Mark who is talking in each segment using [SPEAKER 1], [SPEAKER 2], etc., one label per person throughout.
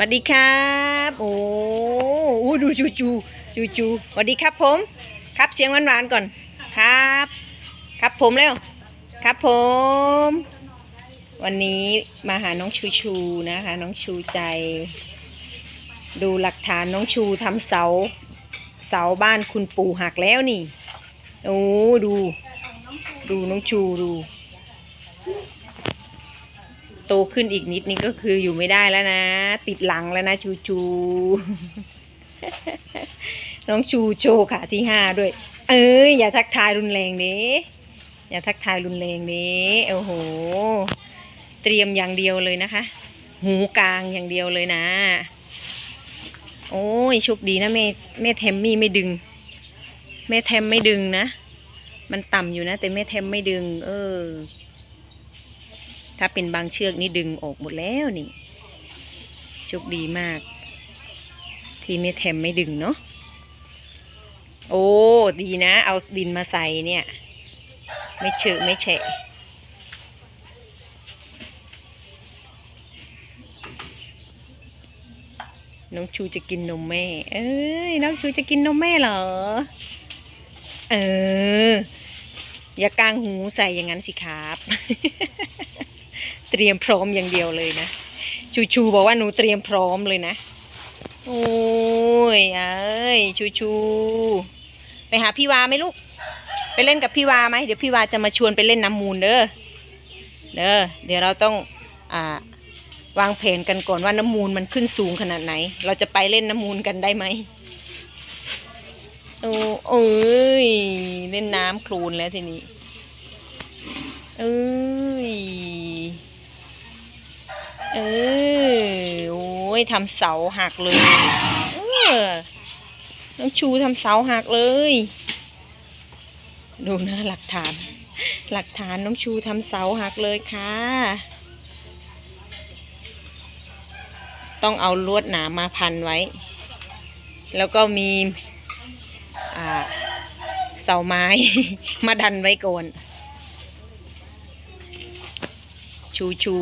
[SPEAKER 1] วัสดีครับ โอ้โอ้ดูจูจูจูจูสวัสดีครับผม ครับเสียงหวานๆก่อน ครับ ครับผมเร็ว ครับผม วันนี้มาหาน้องชูชูนะคะ น้องชูใจ ดูหลักฐานน้องชูทำเสา เสาบ้านคุณปู่หักแล้วนี่ โอ้ดู ดูน้องชูดู โตขึ้นอีกนิดนี่ก็คืออยู่ไม่ได้แล้วนะ ติดหลังแล้วนะชูชู น้องชูโชว์ขาที่ห้าด้วย เอ้ยอย่าทักทายรุนแรงเด้อย่าทักทายรุนแรงเด้โอ้โห เตรียมอย่างเดียวเลยนะคะ หูกลางอย่างเดียวเลยนะ โอ้ยโชคดีนะแม่แม่แทมมี่ไม่ดึง แม่แทมไม่ดึงนะ มันต่ำอยู่นะ แต่แม่แทมไม่ดึง เออ ถ้าเป็นบางเชือกนี่ดึงออกหมดแล้วนี่โชคดีมาก ที่แม่แทมไม่ดึงเนาะโอ้ดีนะ เอาดินมาใส่เนี่ย ไม่เฉอะไม่แฉะน้องชูจะกินนมแม่ เอ้ย น้องชูจะกินนมแม่เหรอ เออ อย่ากางหูใส่อย่างนั้นสิครับ เตรียมพร้อมอย่างเดียวเลยนะ ชูชูบอกว่าหนูเตรียมพร้อมเลยนะ โอ้ยเอ้ยชูชู ไปหาพี่วาไหมลูก ไปเล่นกับพี่วาไหมเดี๋ยวพี่วาจะมาชวนไปเล่นน้ำมูลเด้อ เด้อ เดี๋ยวเราต้องอ่าวางแผนกันก่อนว่าน้ำมูลมันขึ้นสูงขนาดไหน เราจะไปเล่นน้ำมูลกันได้ไหมโอ้เอ้ยเล่นน้ำโคลนแล้วทีนี้ เอ้ยเออโอ้ยทำเสาหักเลย เออ น้องชูทำเสาหักเลย ดูนะหลักฐาน หลักฐานน้องชูทำเสาหักเลยค่ะ ต้องเอาลวดหนามมาพันไว้ แล้วก็มีเสาไม้ มาดันไว้ก่อนชูชู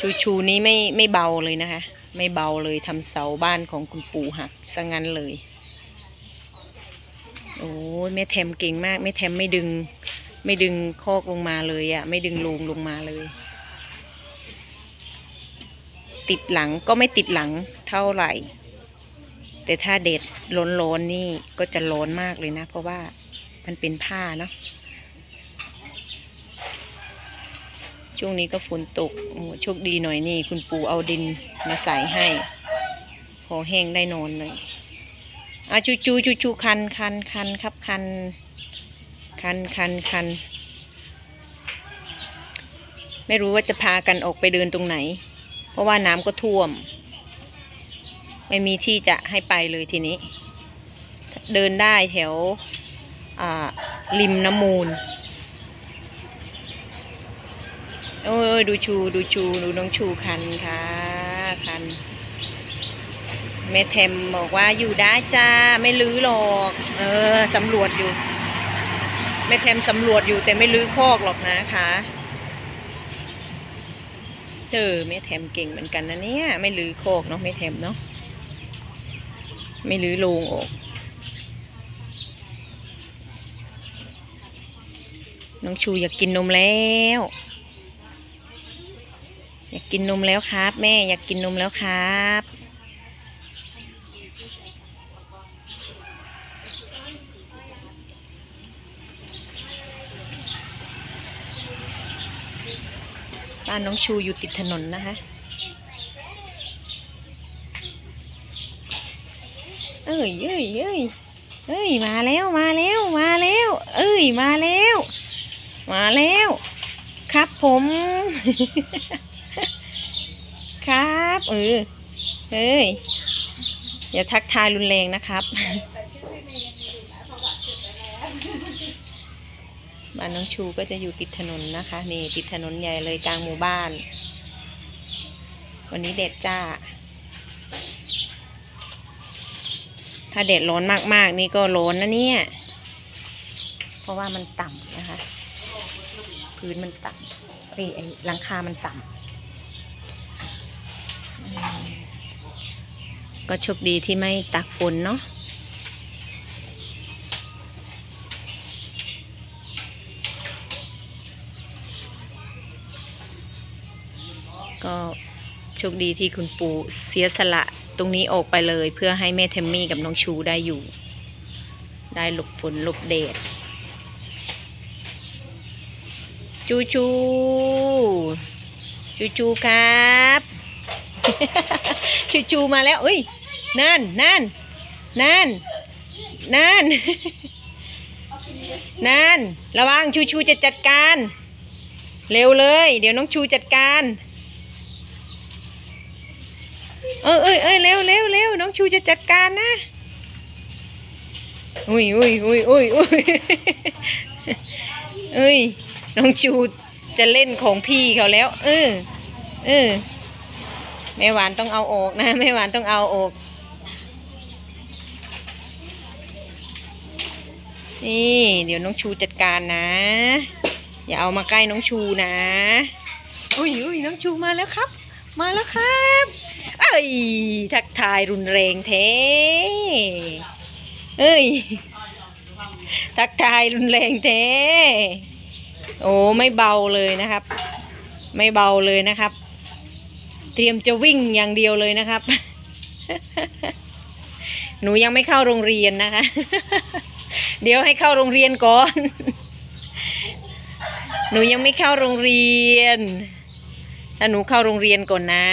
[SPEAKER 1] ชูชูนี้ไม่ไม่เบาเลยนะคะ ไม่เบาเลยทำเสาบ้านของคุณปู่หักซะงั้นเลย โอ้ยแม่แทมเก่งมากแม่แทมไม่ดึง ไม่ดึงคอกลงมาเลยอะ่ะ ไม่ดึงลงลงมาเลย ติดหลังก็ไม่ติดหลังเท่าไหร่ แต่ถ้าเด็ดร้อนๆนี่ก็จะร้อนมากเลยนะ เพราะว่ามันเป็นผ้าเนาะ ช่วงนี้ก็ฝนตกโอ้โชคดีหน่อยนี่ คุณปู่เอาดินมาใส่ให้ พอแห้งได้นอนเลยอะจูจูจูจูคันคันคันครับคัน คันคันคัน ไม่รู้ว่าจะพากันออกไปเดินตรงไหน เพราะว่าน้ำก็ท่วม ไม่มีที่จะให้ไปเลยทีนี้ เดินได้แถวริมน้ำมูล โอ้ยดูชูดูชูดูน้องชูคันค่ะคันแม่เทมบอกว่าอยู่ได้จ้าไม่ลื้อหรอกเออสำรวจอยู่แม่เทมสำรวจอยู่แต่ไม่ลื้อคอกหรอกนะคะเออแม่เทมเก่งเหมือนกันนะเนี่ยไม่ลื้อคอกเนาะแม่เทมเนาะไม่ลื้อโลงออกน้องชูอยากกินนมแล้ว กินนมแล้วครับ แม่อยากกินนมแล้วครับ บ้านน้องชูอยู่ติดถนนนะคะเอ้ยเอ้ยเอ้ยเอ้ยมาแล้วมาแล้วมาแล้ว เอ้ยมาแล้ว มาแล้ว ครับผม เออ เฮ้ย อย่าทักทายรุนแรงนะครับ บ้านน้องชูก็จะอยู่ติดถนนนะคะ นี่ติดถนนใหญ่เลยกลางหมู่บ้าน วันนี้แดดจ้า ถ้าแดดร้อนมากๆ นี่ก็ร้อนนะเนี่ย เพราะว่ามันต่ำนะคะ พื้นมันต่ำเอ้ยไอ้หลังคามันต่ำอืม ก็โชคดีที่ไม่ตากฝนเนาะก็โชคดีที่คุณปู่เสียสละตรงนี้ออกไปเลย เพื่อให้แม่เทมมี่กับน้องชูได้อยู่ ได้หลบฝนหลบแดดจูจูจูจูครับ จูจูมาแล้วเอ้ยนั่นนั่นนั่นนั่นนั่นระวังชูชูจะจัดการ เร็วเลย เดี๋ยวน้องชูจัดการ เออเอ้ยเอ้ยเร็วเร็วเร็วน้องชูจะจัดการนะอุ้ยอุ้ยอุ้ยอุ้ยอุ้ยเอ้ยน้องชูจะเล่นของพี่เขาแล้ว เออ เออ แม่หวานต้องเอาออกนะแม่หวานต้องเอาออก นี่ เดี๋ยวน้องชูจัดการนะ อย่าเอามาใกล้น้องชูนะอุ้ยอุ้ยน้องชูมาแล้วครับ มาแล้วครับเอ้ยทักทายรุนแรงแท้เอ้ยทักทายรุนแรงแท้โอ้ไม่เบาเลยนะครับ ไม่เบาเลยนะครับ เตรียมจะวิ่งอย่างเดียวเลยนะครับ หนูยังไม่เข้าโรงเรียนนะคะ เดี๋ยวให้เข้าโรงเรียนก่อน หนูยังไม่เข้าโรงเรียน ถ้าหนูเข้าโรงเรียนก่อนนะ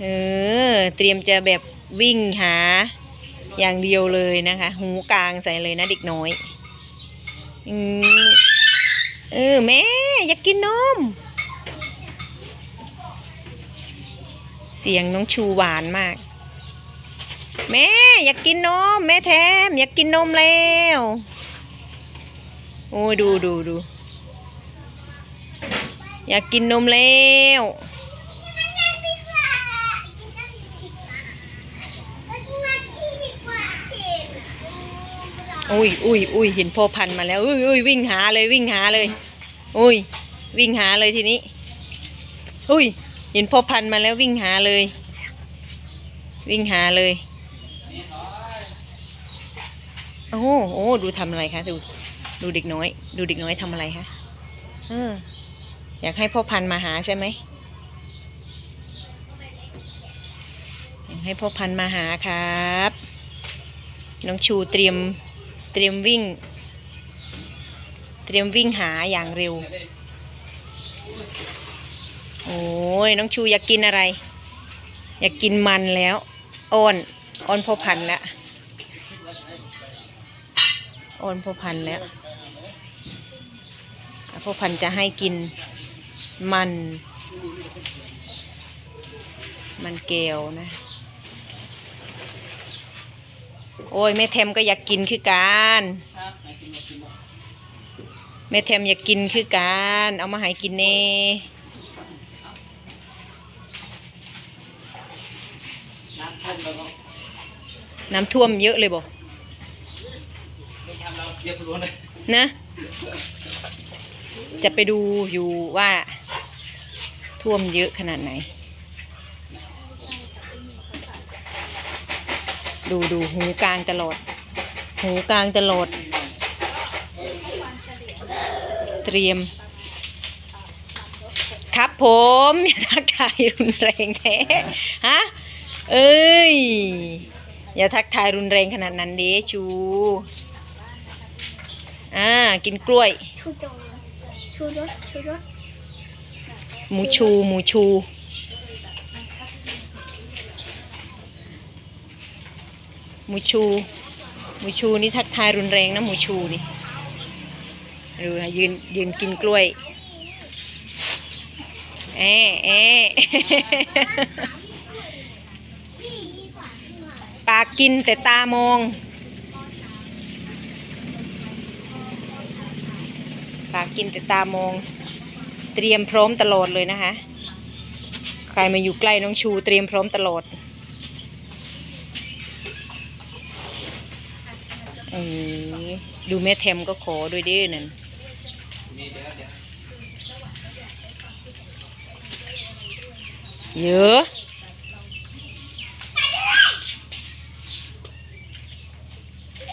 [SPEAKER 1] เออ เตรียมจะแบบวิ่งหาอย่างเดียวเลยนะคะ หูกลางใส่เลยนะเด็กน้อย อืมเออแม่อยากกินนม เสียงน้องชูหวานมาก แม่อยากกินนม แม่แทมอยากกินนมแล้ว โอ้ยดูดูดูอยากกินนมแล้วอุ้ยอุ้ยอุ้ยเห็นพ่อพันมาแล้วอุ้ยอุ้ยวิ่งหาเลยวิ่งหาเลย อุ้ย วิ่งหาเลยทีนี้ อุ้ย ห็นพ่อพันมาแล้ววิ่งหาเลย วิ่งหาเลยโอ้โหโอ้ดูทำอะไรคะดูดูเด็กน้อย ดูเด็กน้อยทำอะไรคะเอออยากให้พ่อพันมาหาใช่ไหมอยากให้พ่อพันมาหาครับน้องชูเตรียมเตรียมวิ่ง เตรียมวิ่งหาอย่างเร็ว โอ้ยน้องชูอยากกินอะไร อยากกินมันแล้วอ้อนอ้อนพอพันแล้วอ้อนพอพันแล้วพ่อพันจะให้กินมัน มันแก้วนะ โอ้ยแม่เทมก็อยากกินคือกันแม่เทมอยากกินคือกันเอามาให้กินเน่
[SPEAKER 2] น้ำท่วมแล้วก็
[SPEAKER 1] น้ำท่วมเยอะเลยบ่
[SPEAKER 2] ไม่ทำเราเรียบร้อยเลย
[SPEAKER 1] นะ จะไปดูอยู่ว่าท่วมเยอะขนาดไหน ดูดูหูกลางตลอด หูกลางตลอด เตรียม ครับผมอย่าทักทายรุนแรงแท้ ฮะ เอ้ย อย่าทักทายรุนแรงขนาดนั้นเด้ชู อ่า กินกล้วย
[SPEAKER 3] ชูโดชูรสชูรส
[SPEAKER 1] หมูชู หมูชู หมูชู หมูชูนี่ทักทายรุนแรงนะหมูชูนี่ดูนะยืนยืนกินกล้วยแอะแอะ ปากกินแต่ตามอง ปากกินแต่ตามอง เตรียมพร้อมตลอดเลยนะคะ ใครมาอยู่ใกล้น้องชูเตรียมพร้อมตลอดอดูแม่เทมก็ขอด้วยด้อนั่น
[SPEAKER 2] เย
[SPEAKER 1] อะ
[SPEAKER 4] niềm đợt là hơi nhỉ
[SPEAKER 1] เอ๊ะ
[SPEAKER 4] tên mạng đàn đờ mầm nóng
[SPEAKER 1] เดี๋ยวเดี๋ยวต้องปล่อยเน